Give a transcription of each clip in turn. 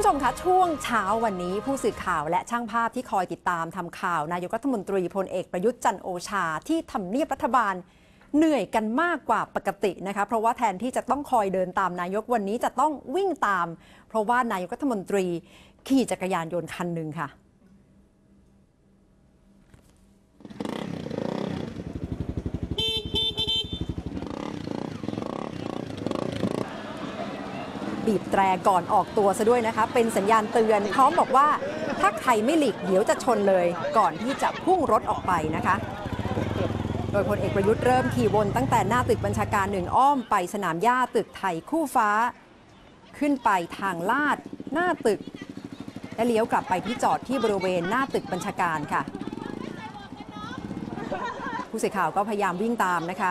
ผู้ชมคะช่วงเช้าวันนี้ผู้สื่อข่าวและช่างภาพที่คอยติดตามทำข่าว นายกรัฐมนตรีพลเอกประยุทธ์จันโอชาที่ทำเนียบรัฐบาลเหนื่อยกันมากกว่าปกตินะคะ เพราะว่าแทนที่จะต้องคอยเดินตามนายกวันนี้จะต้องวิ่งตาม เพราะว่านายกรัฐมนตรีขี่จักรยานยนต์คันหนึ่งค่ะ บีบแตรก่อนออกตัวซะด้วยนะคะ เป็นสัญญาณเตือนพร้อมบอกว่า ถ้าใครไม่หลีกเดี๋ยวจะชนเลย ก่อนที่จะพุ่งรถออกไปนะคะ โดยพลเอกประยุทธ์เริ่มขี่วนตั้งแต่หน้าตึกบัญชาการหนึ่งอ้อมไปสนามหญ้าตึกไทยคู่ฟ้า ขึ้นไปทางลาด หน้าตึก และเลี้ยวกลับไปที่จอดที่บริเวณหน้าตึกบัญชาการค่ะ ผู้สื่อข่าวก็พยายามวิ่งตามนะคะ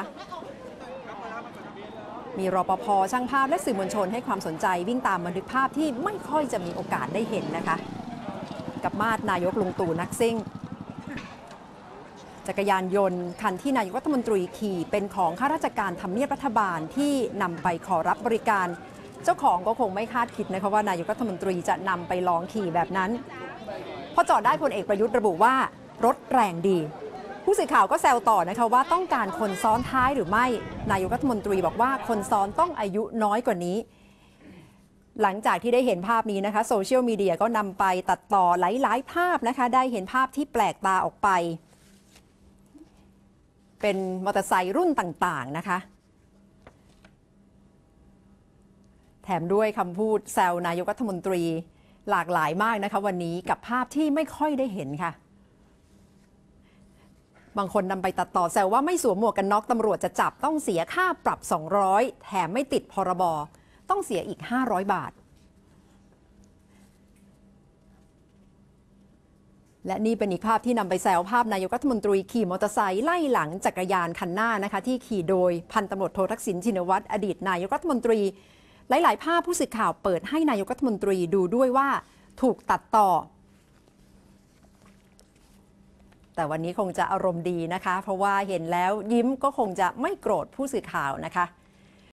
มีรปภช่างภาพและสื่อมวลชนให้ความสนใจวิ่งตามบันทึกภาพที่ไม่ค่อยจะมีโอกาสได้เห็นนะคะ กับมาดนายกลุงตู่นักซิ่ง จักรยานยนต์คันที่นายกรัฐมนตรีขี่เป็นของข้าราชการทำเนียบรัฐบาลที่นำไปขอรับบริการ เจ้าของก็คงไม่คาดคิดนะคะว่านายกรัฐมนตรีจะนำไปลองขี่แบบนั้นพอจอดได้พลเอกประยุทธ์ระบุว่ารถแรงดี ผู้สื่อข่าวก็แซวต่อนะคะว่าต้องการคนซ้อนท้ายหรือไม่ นายกรัฐมนตรีบอกว่าคนซ้อนต้องอายุน้อยกว่านี้ หลังจากที่ได้เห็นภาพนี้นะคะโซเชียลมีเดียก็นำไปตัดต่อหลายๆ ภาพนะคะ ได้เห็นภาพที่แปลกตาออกไป เป็นมอเตอร์ไซค์รุ่นต่างๆนะคะ แถมด้วยคำพูดแซวนายกรัฐมนตรีหลากหลายมากนะคะ วันนี้กับภาพที่ไม่ค่อยได้เห็นค่ะ บางคนนำไปตัดต่อแซวว่าไม่สวมหมวกกันน็อกตำรวจจะจับต้องเสียค่าปรับ 200 แถมไม่ติดพรบต้องเสียอีก 500 บาท และนี่เป็นอีกภาพที่นำไปแซวภาพนายกรัฐมนตรีขี่มอเตอร์ไซค์ไล่หลังจักรยานคันหน้านะคะที่ขี่โดยพันตำรวจโททักษิณชินวัตรอดีตนายกรัฐมนตรี หลาย ๆ ภาพผู้สื่อข่าวเปิดให้นายกรัฐมนตรีดูด้วยว่าถูกตัดต่อ แต่วันนี้คงจะอารมณ์ดีนะคะ เพราะว่าเห็นแล้วยิ้มก็คงจะไม่โกรธผู้สื่อข่าวนะคะ